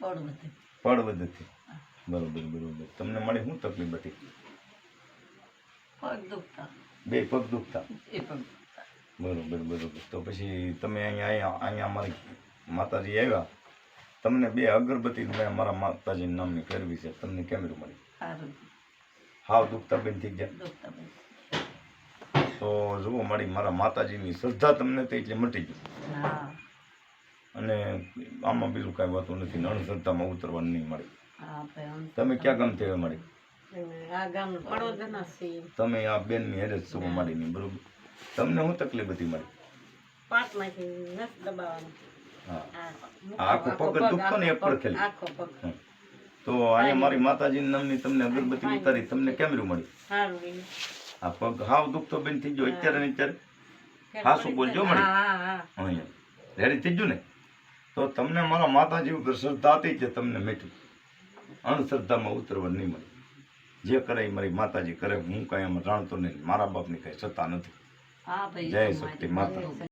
પડવું વધતી બરોબર બરોબર. તમને મળી શું તકલીફ હતી? પગ દુખતા. બે પગ દુખતા. એ પગ બરોબર બરોબર. તો પછી તમે અહીંયા અહીંયા અહીંયા અમારી માતાજી આવ્યા. તમને બે અગરબત્તી મેં અમારા માતાજીના નામની ફેરવી છે. તમને કેમ મળી? હાવ દુખતા બેન થઈ ગયા. તો જુઓ મારી મારા માતાજીની શ્રદ્ધા તમને તો એટલે મટી ગઈ. અને આમાં બીજું કાંઈ હોતું નથી. નણ શ્રદ્ધામાં ઉતરવાનું નહીં મળે. હા તમે ક્યાં મારી? ગામ પડોદના છીએ. તમે આ બેનની હેરે જ છો મારી ની બરોબર? તમને શું તકલીફ હતી મારી? હા. આખો પગ દુખતો ને એક પડખેલ તો અહીંયા મારી માતાજી નામની તમને અગરબત્તી ઉતારી તમને કેમ રહ્યું મળી? આ પગ હાવ દુખતો બેન થઈ ગયો અત્યારે ને અત્યારે? હાસુ બોલજો મળી. હા હા. હા અહીંયા. રેડી થઈ ગયું ને? તો તમને મારા માતાજી ઉપર શ્રદ્ધા હતી જે તમને મેટ્યું. અંધશ્રદ્ધામાં ઉતરવા નહીં મળે. જે કરે એ મારી માતાજી કરે. હું કાંઈ એમ જાણતો નહીં. મારા બાપની કાંઈ સત્તા નથી. જય શક્તિ માતા.